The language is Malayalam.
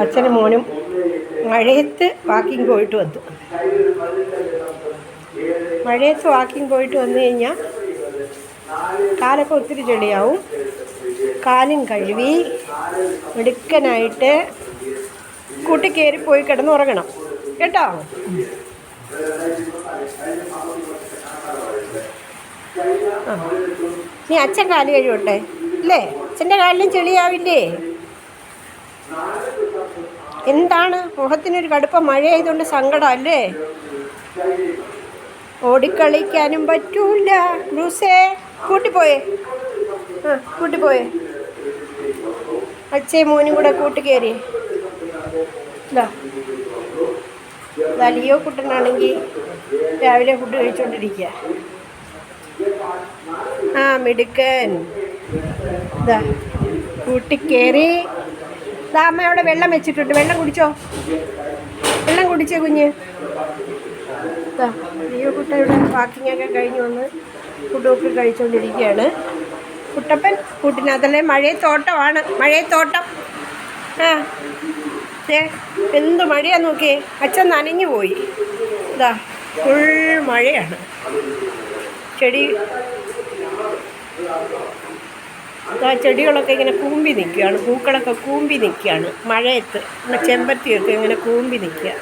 അച്ഛനും മോനും മഴയത്ത് വാക്കിംഗ് പോയിട്ട് വന്നു. മഴയത്ത് വാക്കിംഗ് പോയിട്ട് വന്നു കഴിഞ്ഞാൽ കാലൊക്കെ ഒത്തിരി ചെളിയാവും. കാലും കഴുകി മിടുക്കനായിട്ട് കൂട്ടി കയറി പോയി കിടന്ന് ഉറങ്ങണം കേട്ടോ നീ അച്ഛൻ കാൽ കഴിവട്ടെ അല്ലേ അച്ഛന്റെ കാലിലും ചെളിയാവില്ലേ? എന്താണ്? മുഖത്തിനൊരു കടുപ്പ മഴ ആയതുകൊണ്ട് സങ്കടം അല്ലേ ഓടിക്കളിക്കാനും പറ്റൂല. ബ്രൂസേ കൂട്ടിപ്പോയേ. ആ കൂട്ടിപ്പോയേ. അച്ഛയും മോനും കൂടെ കൂട്ടുകയറി ഇതാ ഇതാ ലിയോ കുട്ടനാണെങ്കിൽ രാവിലെ ഫുഡ് കഴിച്ചുകൊണ്ടിരിക്കുക ആ മിടുക്കൻ. കൂട്ടിക്കേറി. അമ്മ അവിടെ വെള്ളം വെച്ചിട്ടുണ്ട്. വെള്ളം കുടിച്ചോ? വെള്ളം കുടിച്ചേ കുഞ്ഞ്. കുട്ടയുടെ വാക്കിങ്ങൊക്കെ കഴിഞ്ഞ് വന്ന് ഫുഡൊക്കെ കഴിച്ചുകൊണ്ടിരിക്കുകയാണ് കുട്ടപ്പൻ കൂട്ടിനകത്തല്ലേ? മഴയത്തോട്ടമാണ്. മഴയത്തോട്ടം. ആ. ഏ എന്ത് മഴയാ നോക്കിയേ? അച്ഛൻ നനഞ്ഞു പോയി. ഇതാ ഫുൾ മഴയാണ്. ചെടി ആ ചെടികളൊക്കെ ഇങ്ങനെ കൂമ്പി നിൽക്കുകയാണ്. പൂക്കളൊക്കെ കൂമ്പി നിൽക്കുകയാണ്. മഴയത്ത് ചെമ്പത്തിയൊക്കെ ഇങ്ങനെ കൂമ്പി നിൽക്കുക.